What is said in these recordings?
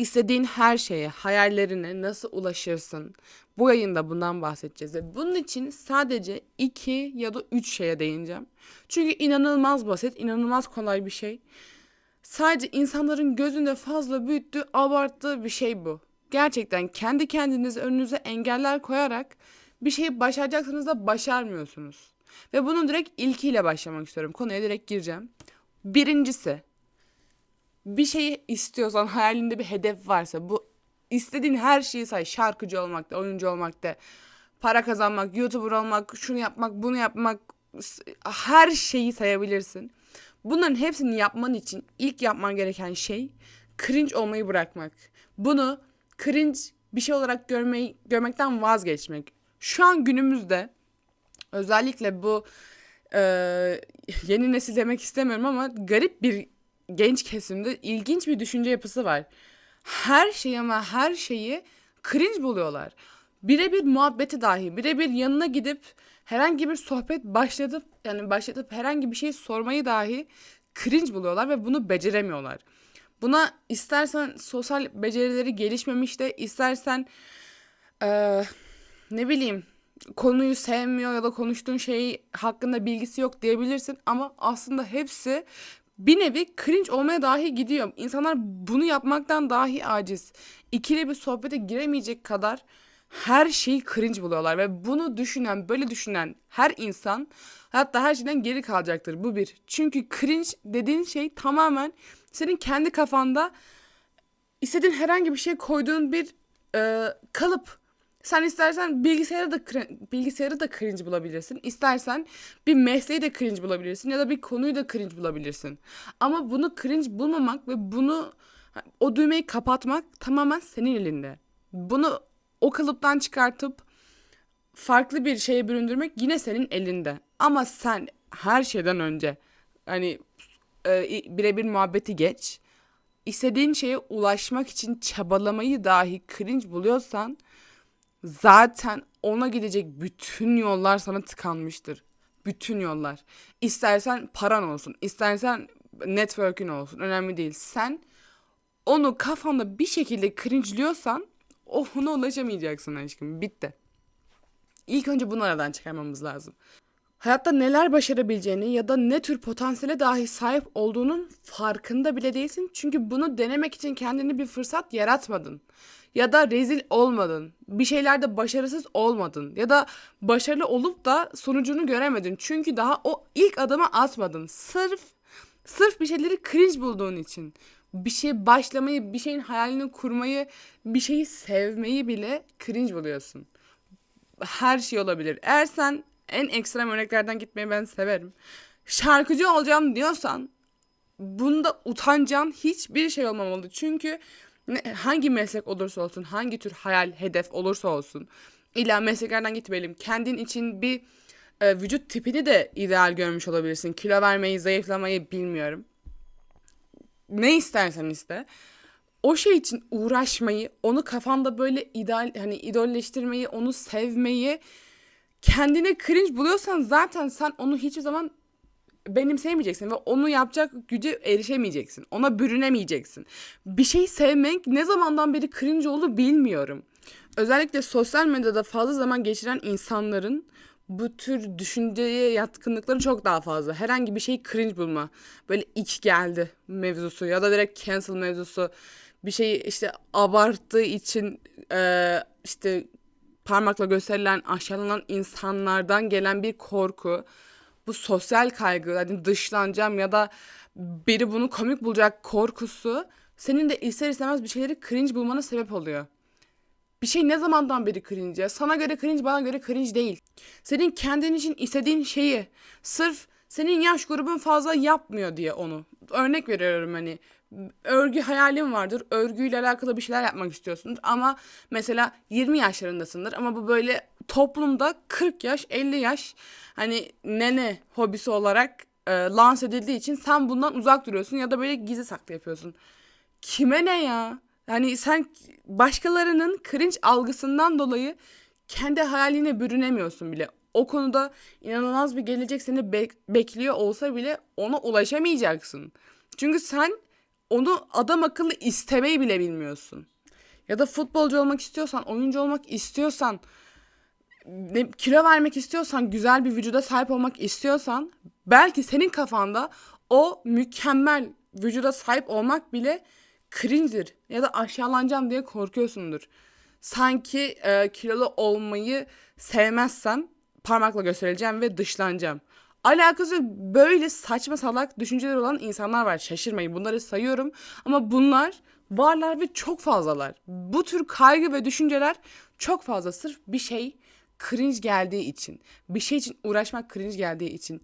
istediğin her şeye, hayallerine nasıl ulaşırsın? Bu yayında bundan bahsedeceğiz. Ve bunun için sadece iki ya da üç şeye değineceğim. Çünkü inanılmaz basit, inanılmaz kolay bir şey. Sadece insanların gözünde fazla büyüttüğü, abarttığı bir şey bu. Gerçekten kendi kendinize önünüze engeller koyarak bir şeyi başaracaksınız da başarmıyorsunuz. Ve bunun direkt ilkiyle başlamak istiyorum. Konuya direkt gireceğim. Birincisi, bir şeyi istiyorsan, hayalinde bir hedef varsa bu istediğin her şeyi say. Şarkıcı olmak da, oyuncu olmak da, para kazanmak, YouTuber olmak, şunu yapmak, bunu yapmak, her şeyi sayabilirsin. Bunların hepsini yapman için ilk yapman gereken şey cringe olmayı bırakmak. Bunu cringe bir şey olarak görmeyi, görmekten vazgeçmek. Şu an günümüzde özellikle bu e, yeni nesil demek istemiyorum ama garip bir genç kesimde ilginç bir düşünce yapısı var. Her şeyi ama her şeyi cringe buluyorlar. Birebir muhabbeti dahi, birebir yanına gidip herhangi bir sohbet başlatıp yani başlatıp herhangi bir şey sormayı dahi cringe buluyorlar ve bunu beceremiyorlar. Buna istersen sosyal becerileri gelişmemiş de istersen eee, ne bileyim konuyu sevmiyor ya da konuştuğun şey hakkında bilgisi yok diyebilirsin ama aslında hepsi bir nevi cringe olmaya dahi gidiyor. İnsanlar bunu yapmaktan dahi aciz. İkili bir sohbete giremeyecek kadar her şeyi cringe buluyorlar ve bunu düşünen, böyle düşünen her insan hatta her şeyden geri kalacaktır. Bu bir. Çünkü cringe dediğin şey tamamen senin kendi kafanda istediğin herhangi bir şey koyduğun bir e, kalıp. Sen istersen bilgisayarı da bilgisayarı da cringe bulabilirsin. İstersen bir mesleği de cringe bulabilirsin ya da bir konuyu da cringe bulabilirsin. Ama bunu cringe bulmamak ve bunu o düğmeyi kapatmak tamamen senin elinde. Bunu o kalıptan çıkartıp farklı bir şeye büründürmek yine senin elinde. Ama sen her şeyden önce hani e, birebir muhabbeti geç. İstediğin şeye ulaşmak için çabalamayı dahi cringe buluyorsan zaten ona gidecek bütün yollar sana tıkanmıştır. Bütün yollar. İstersen paran olsun, istersen network'ün olsun. Önemli değil. Sen onu kafanda bir şekilde cringe'liyorsan ona ulaşamayacaksın aşkım. Bitti. İlk önce bunu aradan çıkarmamız lazım. Hayatta neler başarabileceğini ya da ne tür potansiyele dahi sahip olduğunun farkında bile değilsin. Çünkü bunu denemek için kendini bir fırsat yaratmadın. Ya da rezil olmadın. Bir şeylerde başarısız olmadın. Ya da başarılı olup da sonucunu göremedin. Çünkü daha o ilk adımı atmadın. Sırf sırf bir şeyleri cringe bulduğun için. Bir şey başlamayı, bir şeyin hayalini kurmayı, bir şeyi sevmeyi bile cringe buluyorsun her şey olabilir. Eğer sen en ekstrem örneklerden gitmeyi ben severim. Şarkıcı olacağım diyorsan bunda utanacağın hiçbir şey olmamalı. Çünkü ne- hangi meslek olursa olsun, hangi tür hayal, hedef olursa olsun. İlla mesleklerden gitmeyelim. Kendin için bir e, vücut tipini de ideal görmüş olabilirsin. Kilo vermeyi, zayıflamayı bilmiyorum. Ne istersen iste o şey için uğraşmayı, onu kafanda böyle ideal hani idolleştirmeyi, onu sevmeyi kendine cringe buluyorsan zaten sen onu hiçbir zaman benimseyemeyeceksin ve onu yapacak güce erişemeyeceksin. Ona bürünemeyeceksin. Bir şey sevmek ne zamandan beri cringe oldu bilmiyorum. Özellikle sosyal medyada fazla zaman geçiren insanların bu tür düşünceye yatkınlıkları çok daha fazla. Herhangi bir şeyi cringe bulma. Böyle iç geldi mevzusu ya da direkt cancel mevzusu. Bir şeyi işte abarttığı için eee, işte parmakla gösterilen aşağılanan insanlardan gelen bir korku. Bu sosyal kaygı hani dışlanacağım ya da biri bunu komik bulacak korkusu senin de ister istemez bir şeyleri cringe bulmana sebep oluyor. Bir şey ne zamandan beri cringe? Sana göre cringe, bana göre cringe değil. Senin kendin için istediğin şeyi sırf senin yaş grubun fazla yapmıyor diye onu. Örnek veriyorum hani örgü hayalin vardır. Örgüyle alakalı bir şeyler yapmak istiyorsundur ama mesela 20 yaşlarındasındır ama bu böyle toplumda 40 yaş, 50 yaş hani nene hobisi olarak e, lanse edildiği için sen bundan uzak duruyorsun ya da böyle gizli saklı yapıyorsun. Kime ne ya? Yani sen başkalarının cringe algısından dolayı kendi hayaline bürünemiyorsun bile. O konuda inanılmaz bir gelecek seni bek- bekliyor olsa bile ona ulaşamayacaksın. Çünkü sen onu adam akıllı istemeyi bile bilmiyorsun. Ya da futbolcu olmak istiyorsan, oyuncu olmak istiyorsan, ne, kilo vermek istiyorsan, güzel bir vücuda sahip olmak istiyorsan belki senin kafanda o mükemmel vücuda sahip olmak bile cringe'dir ya da aşağılanacağım diye korkuyorsundur. Sanki e, kilolu olmayı sevmezsem parmakla göstereceğim ve dışlanacağım. Alakası böyle saçma salak düşünceler olan insanlar var. Şaşırmayın bunları sayıyorum ama bunlar varlar ve çok fazlalar. Bu tür kaygı ve düşünceler çok fazla sırf bir şey cringe geldiği için, bir şey için uğraşmak cringe geldiği için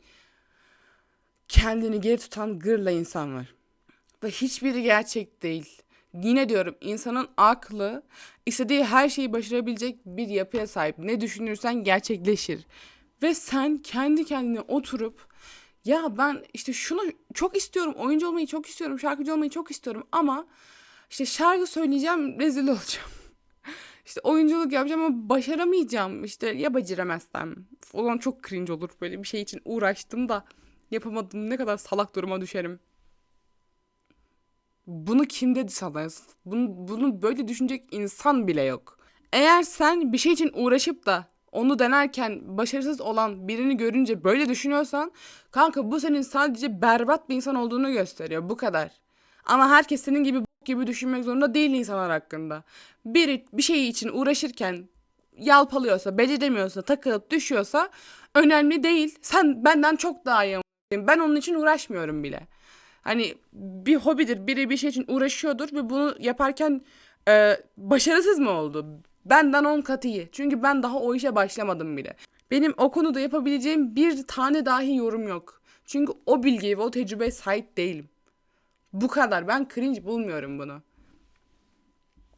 kendini geri tutan gırla insan var. Ve hiçbiri gerçek değil. Yine diyorum insanın aklı istediği her şeyi başarabilecek bir yapıya sahip. Ne düşünürsen gerçekleşir. Ve sen kendi kendine oturup ya ben işte şunu çok istiyorum, oyuncu olmayı çok istiyorum, şarkıcı olmayı çok istiyorum ama işte şarkı söyleyeceğim, rezil olacağım. İşte oyunculuk yapacağım ama başaramayacağım. İşte ya beceremezsem. O zaman çok cringe olur. Böyle bir şey için uğraştım da yapamadım. Ne kadar salak duruma düşerim. Bunu kim dedi sana? Bunu, bunu böyle düşünecek insan bile yok. Eğer sen bir şey için uğraşıp da onu denerken başarısız olan birini görünce böyle düşünüyorsan kanka bu senin sadece berbat bir insan olduğunu gösteriyor. Bu kadar. Ama herkes senin gibi gibi düşünmek zorunda değil insanlar hakkında. Biri bir şey için uğraşırken yalpalıyorsa, beceremiyorsa, takılıp düşüyorsa önemli değil. Sen benden çok daha iyi. Ben onun için uğraşmıyorum bile. Hani bir hobidir, biri bir şey için uğraşıyordur ve bunu yaparken e, başarısız mı oldu? Benden on kat iyi. Çünkü ben daha o işe başlamadım bile. Benim o konuda yapabileceğim bir tane dahi yorum yok. Çünkü o bilgiye ve o tecrübeye sahip değilim. Bu kadar. Ben cringe bulmuyorum bunu.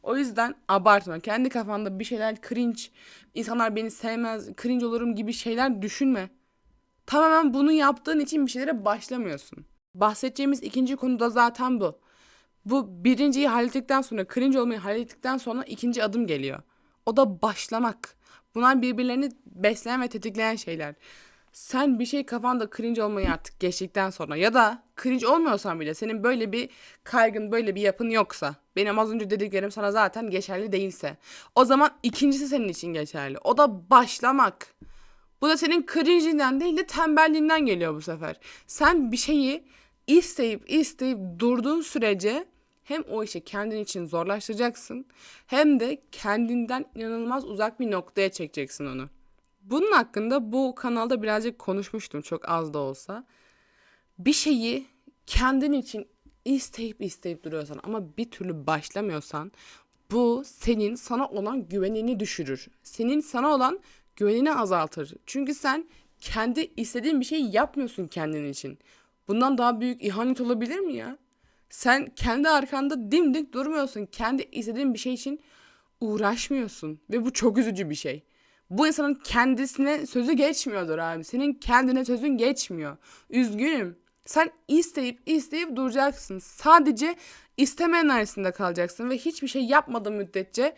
O yüzden abartma. Kendi kafanda bir şeyler cringe, insanlar beni sevmez, cringe olurum gibi şeyler düşünme. Tamamen bunu yaptığın için bir şeylere başlamıyorsun. Bahsedeceğimiz ikinci konu da zaten bu. Bu birinciyi hallettikten sonra, cringe olmayı hallettikten sonra ikinci adım geliyor. O da başlamak. Bunlar birbirlerini besleyen ve tetikleyen şeyler. Sen bir şey kafanda cringe olmayı artık geçtikten sonra ya da cringe olmuyorsan bile senin böyle bir kaygın, böyle bir yapın yoksa, benim az önce dediklerim sana zaten geçerli değilse, o zaman ikincisi senin için geçerli. O da başlamak. Bu da senin cringe'inden değil de tembelliğinden geliyor bu sefer. Sen bir şeyi isteyip isteyip durduğun sürece hem o işi kendin için zorlaştıracaksın hem de kendinden inanılmaz uzak bir noktaya çekeceksin onu. Bunun hakkında bu kanalda birazcık konuşmuştum çok az da olsa. Bir şeyi kendin için isteyip isteyip duruyorsan ama bir türlü başlamıyorsan bu senin sana olan güvenini düşürür. Senin sana olan güvenini azaltır. Çünkü sen kendi istediğin bir şeyi yapmıyorsun kendin için. Bundan daha büyük ihanet olabilir mi ya? Sen kendi arkanda dimdik durmuyorsun. Kendi istediğin bir şey için uğraşmıyorsun. Ve bu çok üzücü bir şey. Bu insanın kendisine sözü geçmiyordur abi. Senin kendine sözün geçmiyor. Üzgünüm. Sen isteyip isteyip duracaksın. Sadece isteme enerjisinde kalacaksın ve hiçbir şey yapmadığın müddetçe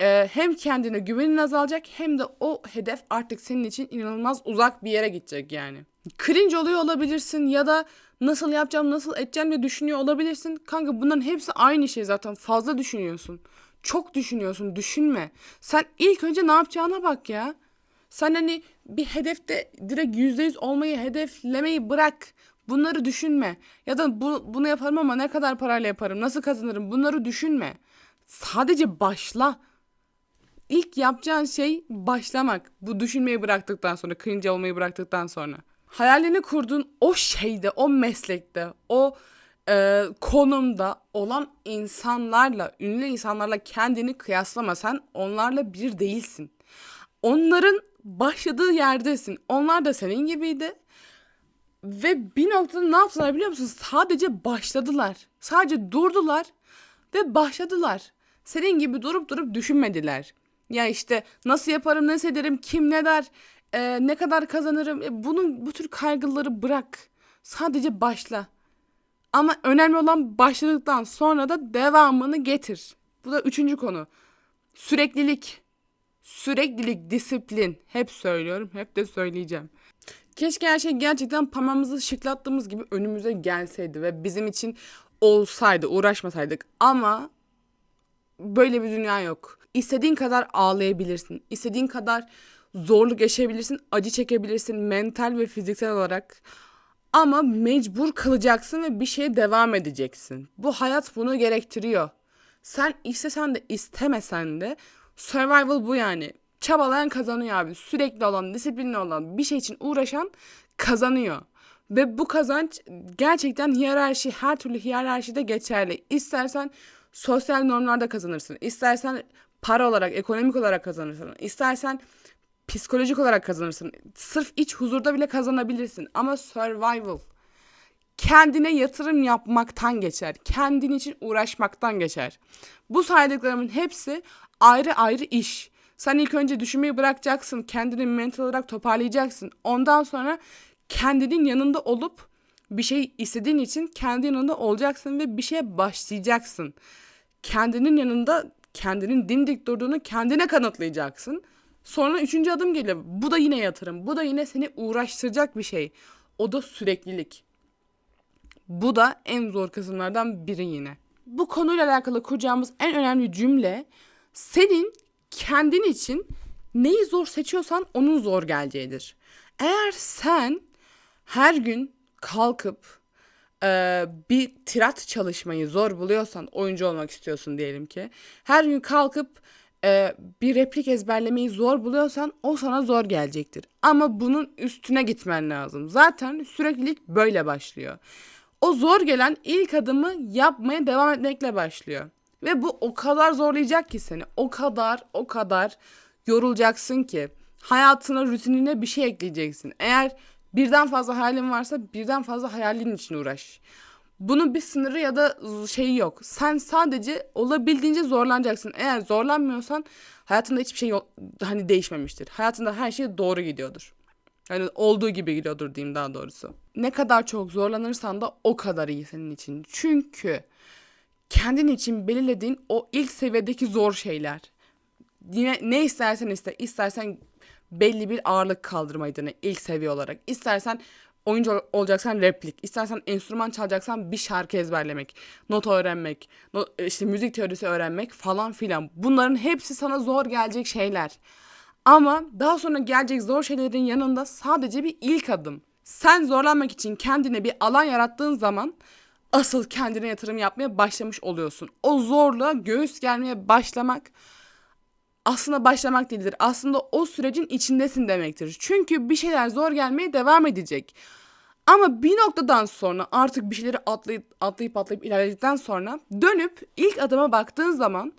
e, hem kendine güvenin azalacak hem de o hedef artık senin için inanılmaz uzak bir yere gidecek yani. Cringe oluyor olabilirsin ya da nasıl yapacağım, nasıl edeceğim diye düşünüyor olabilirsin. Kanka bunların hepsi aynı şey zaten. Fazla düşünüyorsun. Çok düşünüyorsun. Düşünme. Sen ilk önce ne yapacağına bak ya. Sen hani bir hedefte direkt yüzde yüz olmayı hedeflemeyi bırak. Bunları düşünme. Ya da bu, bunu yaparım ama ne kadar parayla yaparım, nasıl kazanırım bunları düşünme. Sadece başla. İlk yapacağın şey başlamak. Bu düşünmeyi bıraktıktan sonra, cringe olmayı bıraktıktan sonra. Hayalini kurduğun o şeyde, o meslekte, o e, konumda olan insanlarla, ünlü insanlarla kendini kıyaslama. Sen onlarla bir değilsin. Onların başladığı yerdesin. Onlar da senin gibiydi. Ve bir noktada ne yaptılar biliyor musun? Sadece başladılar. Sadece durdular ve başladılar. Senin gibi durup durup düşünmediler. Ya işte nasıl yaparım, nasıl ederim, kim ne der, e, ne kadar kazanırım. E, bunun bu tür kaygıları bırak. Sadece başla. Ama önemli olan başladıktan sonra da devamını getir. Bu da üçüncü konu. Süreklilik. Süreklilik, disiplin. Hep söylüyorum, hep de söyleyeceğim. Keşke her şey gerçekten parmağımızı şıklattığımız gibi önümüze gelseydi ve bizim için olsaydı, uğraşmasaydık ama böyle bir dünya yok. İstediğin kadar ağlayabilirsin. istediğin kadar zorluk yaşayabilirsin, acı çekebilirsin mental ve fiziksel olarak. Ama mecbur kalacaksın ve bir şeye devam edeceksin. Bu hayat bunu gerektiriyor. Sen istesen de istemesen de survival bu yani. Çabalayan kazanıyor abi. Sürekli olan, disiplinli olan, bir şey için uğraşan kazanıyor. Ve bu kazanç gerçekten hiyerarşi, her türlü hiyerarşide geçerli. İstersen sosyal normlarda kazanırsın. İstersen para olarak, ekonomik olarak kazanırsın. İstersen psikolojik olarak kazanırsın. Sırf iç huzurda bile kazanabilirsin. Ama survival kendine yatırım yapmaktan geçer. Kendin için uğraşmaktan geçer. Bu saydıklarımın hepsi ayrı ayrı iş. Sen ilk önce düşünmeyi bırakacaksın. Kendini mental olarak toparlayacaksın. Ondan sonra kendinin yanında olup bir şey istediğin için kendi yanında olacaksın ve bir şeye başlayacaksın. Kendinin yanında kendinin dimdik durduğunu kendine kanıtlayacaksın. Sonra üçüncü adım geliyor. Bu da yine yatırım. Bu da yine seni uğraştıracak bir şey. O da süreklilik. Bu da en zor kısımlardan biri yine. Bu konuyla alakalı kuracağımız en önemli cümle senin kendin için neyi zor seçiyorsan onun zor geleceğidir. Eğer sen her gün kalkıp e, bir tirat çalışmayı zor buluyorsan oyuncu olmak istiyorsun diyelim ki. Her gün kalkıp e, bir replik ezberlemeyi zor buluyorsan o sana zor gelecektir. Ama bunun üstüne gitmen lazım. Zaten süreklilik böyle başlıyor. O zor gelen ilk adımı yapmaya devam etmekle başlıyor. Ve bu o kadar zorlayacak ki seni. O kadar o kadar yorulacaksın ki hayatına rutinine bir şey ekleyeceksin. Eğer birden fazla hayalin varsa birden fazla hayalin için uğraş. Bunun bir sınırı ya da şeyi yok. Sen sadece olabildiğince zorlanacaksın. Eğer zorlanmıyorsan hayatında hiçbir şey yok, hani değişmemiştir. Hayatında her şey doğru gidiyordur. Yani olduğu gibi gidiyordur diyeyim daha doğrusu. Ne kadar çok zorlanırsan da o kadar iyi senin için. Çünkü kendin için belirlediğin o ilk seviyedeki zor şeyler. Yine ne istersen iste. istersen belli bir ağırlık kaldırmaydı ilk seviye olarak. İstersen oyuncu olacaksan replik, istersen enstrüman çalacaksan bir şarkı ezberlemek, nota öğrenmek, no, işte müzik teorisi öğrenmek falan filan. Bunların hepsi sana zor gelecek şeyler. Ama daha sonra gelecek zor şeylerin yanında sadece bir ilk adım. Sen zorlanmak için kendine bir alan yarattığın zaman asıl kendine yatırım yapmaya başlamış oluyorsun. O zorluğa göğüs gelmeye başlamak aslında başlamak değildir. Aslında o sürecin içindesin demektir. Çünkü bir şeyler zor gelmeye devam edecek. Ama bir noktadan sonra artık bir şeyleri atlayıp atlayıp atlayıp ilerledikten sonra dönüp ilk adıma baktığın zaman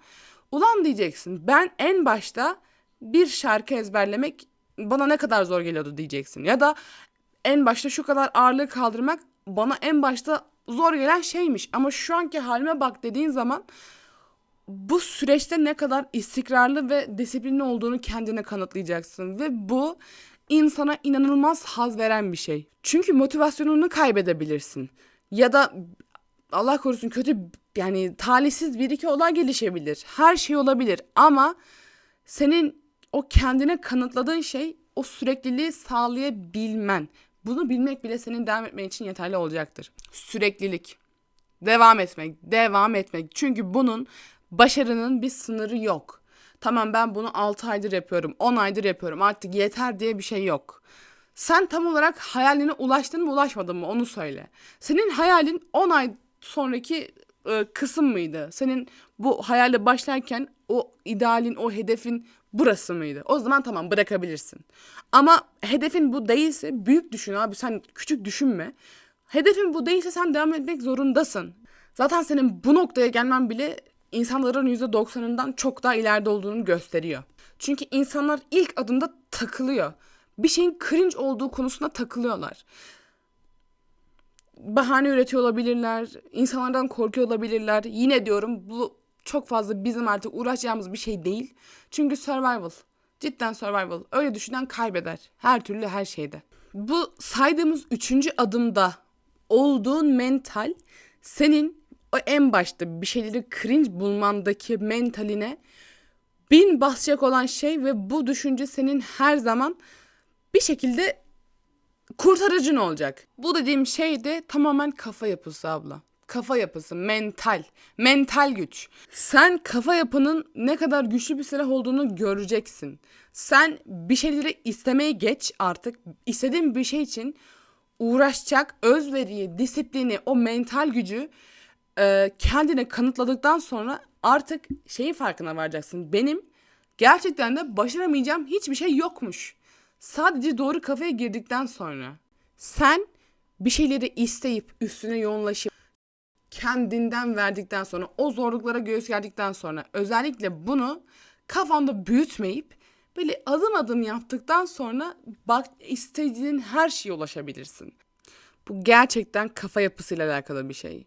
ulan diyeceksin ben en başta bir şarkı ezberlemek bana ne kadar zor geliyordu diyeceksin. Ya da en başta şu kadar ağırlığı kaldırmak bana en başta zor gelen şeymiş. Ama şu anki halime bak dediğin zaman bu süreçte ne kadar istikrarlı ve disiplinli olduğunu kendine kanıtlayacaksın. Ve bu insana inanılmaz haz veren bir şey. Çünkü motivasyonunu kaybedebilirsin. Ya da Allah korusun kötü yani talihsiz bir iki olay gelişebilir. Her şey olabilir ama senin o kendine kanıtladığın şey o sürekliliği sağlayabilmen. Bunu bilmek bile senin devam etmen için yeterli olacaktır. Süreklilik. Devam etmek, devam etmek. Çünkü bunun başarının bir sınırı yok. Tamam ben bunu 6 aydır yapıyorum, 10 aydır yapıyorum. Artık yeter diye bir şey yok. Sen tam olarak hayaline ulaştın mı, ulaşmadın mı onu söyle. Senin hayalin 10 ay sonraki e, kısım mıydı? Senin bu hayale başlarken o idealin, o hedefin burası mıydı? O zaman tamam bırakabilirsin. Ama hedefin bu değilse büyük düşün abi sen küçük düşünme. Hedefin bu değilse sen devam etmek zorundasın. Zaten senin bu noktaya gelmen bile insanların %90'ından çok daha ileride olduğunu gösteriyor. Çünkü insanlar ilk adımda takılıyor. Bir şeyin cringe olduğu konusunda takılıyorlar. Bahane üretiyor olabilirler, insanlardan korkuyor olabilirler. Yine diyorum bu çok fazla bizim artık uğraşacağımız bir şey değil. Çünkü survival. Cidden survival. Öyle düşünen kaybeder. Her türlü her şeyde. Bu saydığımız üçüncü adımda olduğun mental senin o en başta bir şeyleri cringe bulmandaki mentaline bin basacak olan şey ve bu düşünce senin her zaman bir şekilde kurtarıcın olacak. Bu dediğim şey de tamamen kafa yapısı abla kafa yapısı, mental, mental güç. Sen kafa yapının ne kadar güçlü bir silah olduğunu göreceksin. Sen bir şeyleri istemeye geç artık. İstediğin bir şey için uğraşacak özveriyi, disiplini, o mental gücü e, kendine kanıtladıktan sonra artık şeyi farkına varacaksın. Benim gerçekten de başaramayacağım hiçbir şey yokmuş. Sadece doğru kafaya girdikten sonra sen bir şeyleri isteyip üstüne yoğunlaşıp kendinden verdikten sonra o zorluklara göğüs gerdikten sonra özellikle bunu kafanda büyütmeyip böyle adım adım yaptıktan sonra bak istediğin her şeye ulaşabilirsin. Bu gerçekten kafa yapısıyla alakalı bir şey.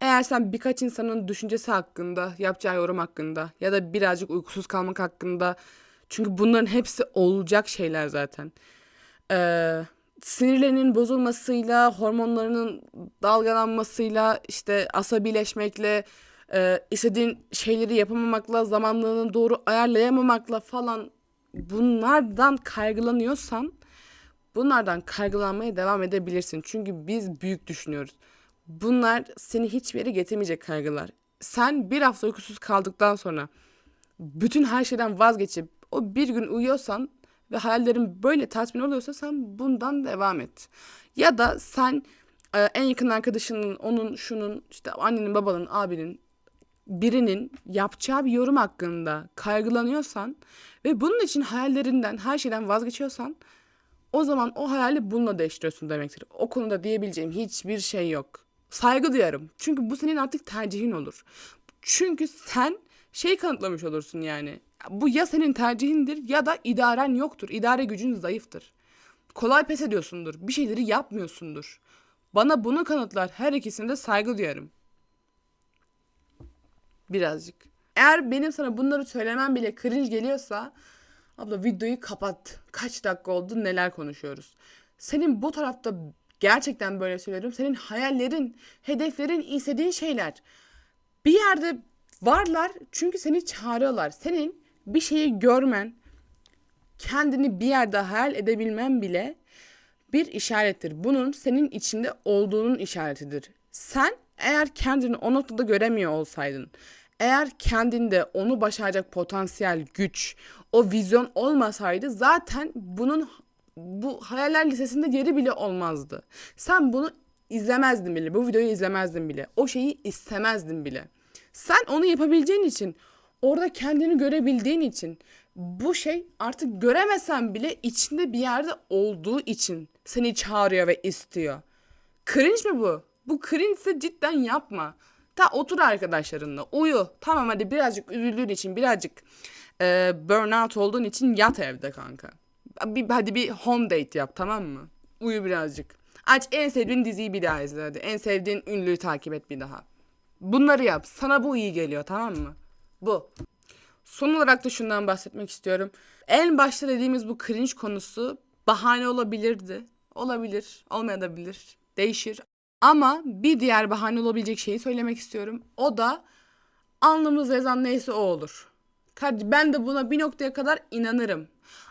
Eğer sen birkaç insanın düşüncesi hakkında, yapacağı yorum hakkında ya da birazcık uykusuz kalmak hakkında çünkü bunların hepsi olacak şeyler zaten. Ee, sinirlerinin bozulmasıyla, hormonlarının dalgalanmasıyla, işte asabileşmekle, e, istediğin şeyleri yapamamakla, zamanlarını doğru ayarlayamamakla falan bunlardan kaygılanıyorsan bunlardan kaygılanmaya devam edebilirsin. Çünkü biz büyük düşünüyoruz. Bunlar seni hiçbir yere getirmeyecek kaygılar. Sen bir hafta uykusuz kaldıktan sonra bütün her şeyden vazgeçip o bir gün uyuyorsan ve hayallerin böyle tatmin oluyorsa sen bundan devam et. Ya da sen e, en yakın arkadaşının, onun, şunun, işte annenin, babanın, abinin birinin yapacağı bir yorum hakkında kaygılanıyorsan ve bunun için hayallerinden, her şeyden vazgeçiyorsan o zaman o hayali bununla değiştiriyorsun demektir. O konuda diyebileceğim hiçbir şey yok. Saygı duyarım. Çünkü bu senin artık tercihin olur. Çünkü sen şey kanıtlamış olursun yani. Bu ya senin tercihindir ya da idaren yoktur. İdare gücün zayıftır. Kolay pes ediyorsundur. Bir şeyleri yapmıyorsundur. Bana bunu kanıtlar. Her ikisinde de saygı duyarım. Birazcık. Eğer benim sana bunları söylemem bile cringe geliyorsa abla videoyu kapat. Kaç dakika oldu neler konuşuyoruz. Senin bu tarafta gerçekten böyle söylüyorum. Senin hayallerin, hedeflerin, istediğin şeyler. Bir yerde varlar çünkü seni çağırıyorlar. Senin bir şeyi görmen, kendini bir yerde hayal edebilmen bile bir işarettir. Bunun senin içinde olduğunun işaretidir. Sen eğer kendini o noktada göremiyor olsaydın, eğer kendinde onu başaracak potansiyel, güç, o vizyon olmasaydı zaten bunun bu hayaller listesinde yeri bile olmazdı. Sen bunu izlemezdin bile, bu videoyu izlemezdin bile, o şeyi istemezdin bile. Sen onu yapabileceğin için, orada kendini görebildiğin için, bu şey artık göremesen bile içinde bir yerde olduğu için seni çağırıyor ve istiyor. Cringe mi bu? Bu cringe ise cidden yapma. Ta otur arkadaşlarınla uyu. Tamam hadi birazcık üzüldüğün için birazcık e, burnout olduğun için yat evde kanka. Bir, hadi bir home date yap tamam mı? Uyu birazcık. Aç en sevdiğin diziyi bir daha izle hadi. En sevdiğin ünlüyü takip et bir daha. Bunları yap. Sana bu iyi geliyor tamam mı? Bu. Son olarak da şundan bahsetmek istiyorum. En başta dediğimiz bu cringe konusu bahane olabilirdi. Olabilir, olmayabilir. Değişir. Ama bir diğer bahane olabilecek şeyi söylemek istiyorum. O da alnımız yazan neyse o olur. Ben de buna bir noktaya kadar inanırım.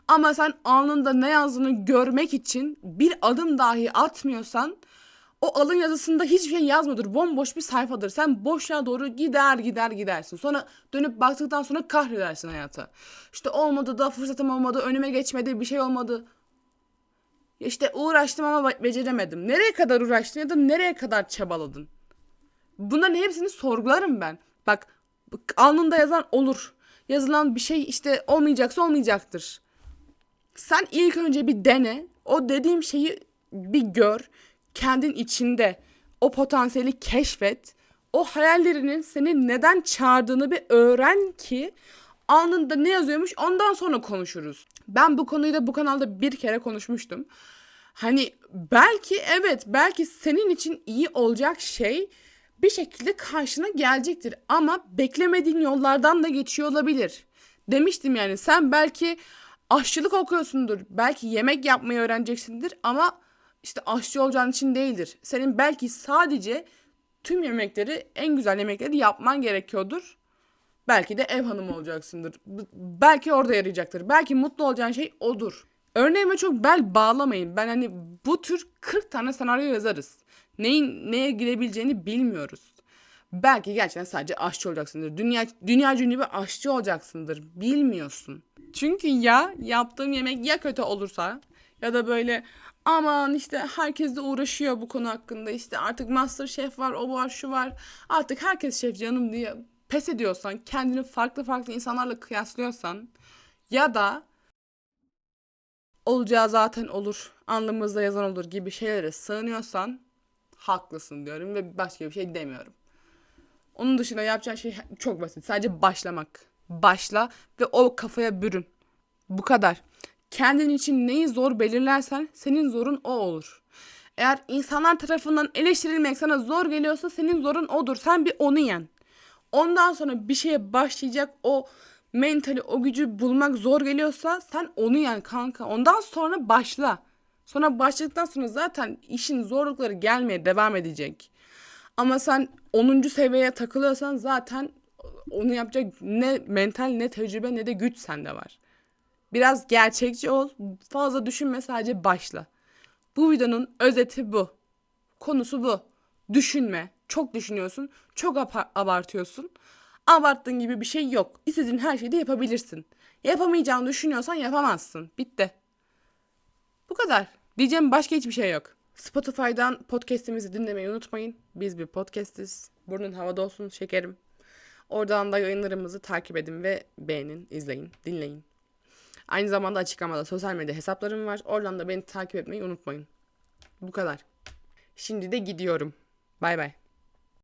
Ama sen alnında ne yazdığını görmek için bir adım dahi atmıyorsan o alın yazısında hiçbir şey yazmıyordur. Bomboş bir sayfadır. Sen boşluğa doğru gider gider gidersin. Sonra dönüp baktıktan sonra kahredersin hayata. İşte olmadı da fırsatım olmadı, önüme geçmedi, bir şey olmadı. İşte uğraştım ama beceremedim. Nereye kadar uğraştın ya da nereye kadar çabaladın? Bunların hepsini sorgularım ben. Bak alnında yazan olur. Yazılan bir şey işte olmayacaksa olmayacaktır. Sen ilk önce bir dene. O dediğim şeyi bir gör. Kendin içinde o potansiyeli keşfet. O hayallerinin seni neden çağırdığını bir öğren ki alnında ne yazıyormuş ondan sonra konuşuruz. Ben bu konuyu da bu kanalda bir kere konuşmuştum. Hani belki evet belki senin için iyi olacak şey bir şekilde karşına gelecektir ama beklemediğin yollardan da geçiyor olabilir. Demiştim yani sen belki aşçılık okuyorsundur. Belki yemek yapmayı öğreneceksindir ama işte aşçı olacağın için değildir. Senin belki sadece tüm yemekleri, en güzel yemekleri yapman gerekiyordur. Belki de ev hanımı olacaksındır. Belki orada yarayacaktır. Belki mutlu olacağın şey odur. Örneğime çok bel bağlamayın. Ben hani bu tür 40 tane senaryo yazarız. Neyin neye girebileceğini bilmiyoruz. Belki gerçekten sadece aşçı olacaksındır. Dünya dünya ünlü bir aşçı olacaksındır. Bilmiyorsun. Çünkü ya yaptığım yemek ya kötü olursa ya da böyle aman işte herkes de uğraşıyor bu konu hakkında. İşte artık master şef var, o var, şu var. Artık herkes şef canım diye pes ediyorsan, kendini farklı farklı insanlarla kıyaslıyorsan ya da olacağı zaten olur, alnımızda yazan olur gibi şeylere sığınıyorsan haklısın diyorum ve başka bir şey demiyorum. Onun dışında yapacağın şey çok basit. Sadece başlamak. Başla ve o kafaya bürün. Bu kadar. Kendin için neyi zor belirlersen senin zorun o olur. Eğer insanlar tarafından eleştirilmek sana zor geliyorsa senin zorun odur. Sen bir onu yen. Ondan sonra bir şeye başlayacak o mentali, o gücü bulmak zor geliyorsa sen onu yen kanka. Ondan sonra başla. Sonra başladıktan sonra zaten işin zorlukları gelmeye devam edecek. Ama sen 10. seviyeye takılıyorsan zaten onu yapacak ne mental ne tecrübe ne de güç sende var. Biraz gerçekçi ol. Fazla düşünme sadece başla. Bu videonun özeti bu. Konusu bu. Düşünme. Çok düşünüyorsun. Çok abartıyorsun. Abarttığın gibi bir şey yok. İstediğin her şeyi de yapabilirsin. Yapamayacağını düşünüyorsan yapamazsın. Bitti. Bu kadar. Diyeceğim başka hiçbir şey yok. Spotify'dan podcast'imizi dinlemeyi unutmayın. Biz bir podcastiz. Burnun havada olsun şekerim. Oradan da yayınlarımızı takip edin ve beğenin, izleyin, dinleyin. Aynı zamanda açıklamada sosyal medya hesaplarım var. Oradan da beni takip etmeyi unutmayın. Bu kadar. Şimdi de gidiyorum. Bay bay.